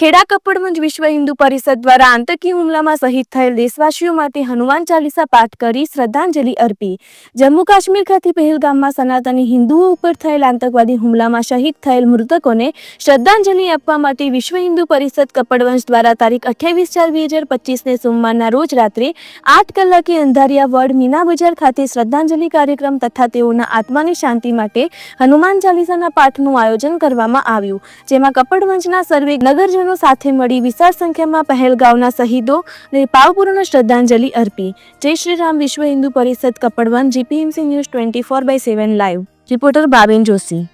Kheda Kapadvanj Vishwa Hindu Parishad દ્વારા આતંકી હુમલામાં શહીદ થયેલ દેશવાસીઓ માટે હનુમાન ચાલીસા પાઠ કરી શ્રદ્ધાંજલિ અર્પી. જમ્મુ કાશ્મીર ખાતે પહેલગામમાં સનાતની હિન્દુઓ ઉપર થયેલ આતંકવાદી હુમલામાં શહીદ થયેલ મૃતકોને શ્રદ્ધાંજલિ આપવા માટે વિશ્વ હિન્દુ પરિષદ કપડવંશ દ્વારા તારીખ અઠ્યાવીસ ચાર બે હજાર પચીસને સોમવારના રોજ રાત્રે આઠ કલાકે અંધારિયા વડ મીના બજાર ખાતે શ્રદ્ધાંજલિ કાર્યક્રમ તથા તેઓના આત્માની શાંતિ માટે હનુમાન ચાલીસાના પાઠનું આયોજન કરવામાં આવ્યું, જેમાં કપડવંશના સર્વે નગરજનો સાથે મળી વિશાળ સંખ્યામાં પહેલગાંવના શહીદો ને પાવપુરોને શ્રદ્ધાંજલિ અર્પી. જય Shri Ram, Vishwa Hindu Parishad Kapadvanj GPMC news twenty four by seven live. Reporter Baben Joshi.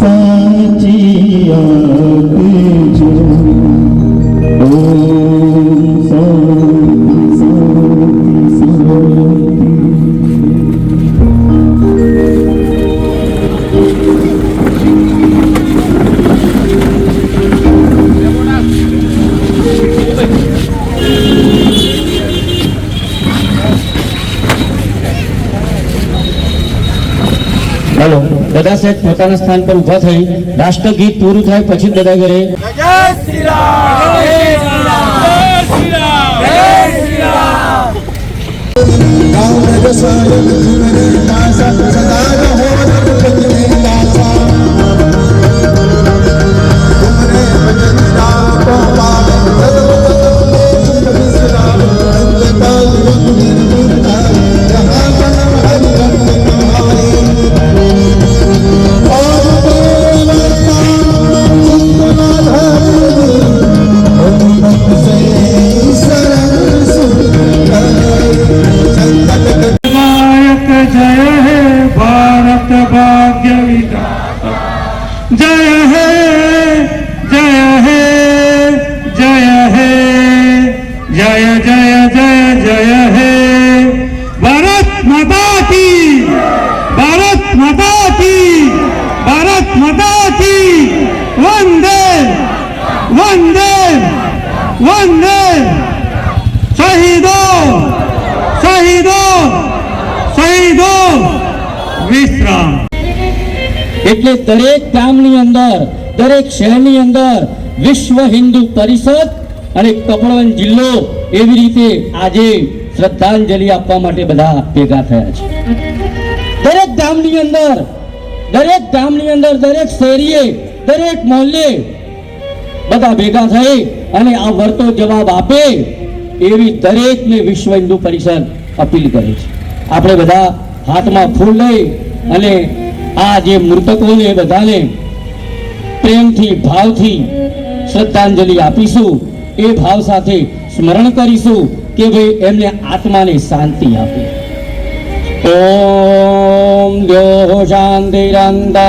સાચી હેલો દાદા સાહેબ પોતાના સ્થાન પર ઊભા થઈ રાષ્ટ્રગીત પૂરું થાય પછી બધા ઘરે. શહીદો શહીદો વિશ્રામ એટલે દરેક ગામની અંદર, દરેક શહેરની અંદર વિશ્વ હિન્દુ પરિષદ અને કપડવન જિલ્લો એવી રીતે આજે શ્રદ્ધાંજલિ આપવા માટે બધા ભેગા થયા છે. દરેક ગામની અંદર, દરેક ગામની અંદર, દરેક શેરીએ, દરેક મોહલ્લે બધા ભેગા થઈ અને આ વર્તો જવાબ આપે એવી દરેકને વિશ્વ હિન્દુ પરિષદ અપીલ કરે છે. આપણે બધા હાથમાં ફૂલ લઈ અને આ જે મૃતકોને બધાને પ્રેમથી, ભાવથી શ્રદ્ધાંજલિ આપીશું, એ ભાવ સાથે સ્મરણ કરીશું કે ભાઈ એમને આત્માને શાંતિ આપે. ઓમ દ્યો શાંતિરંત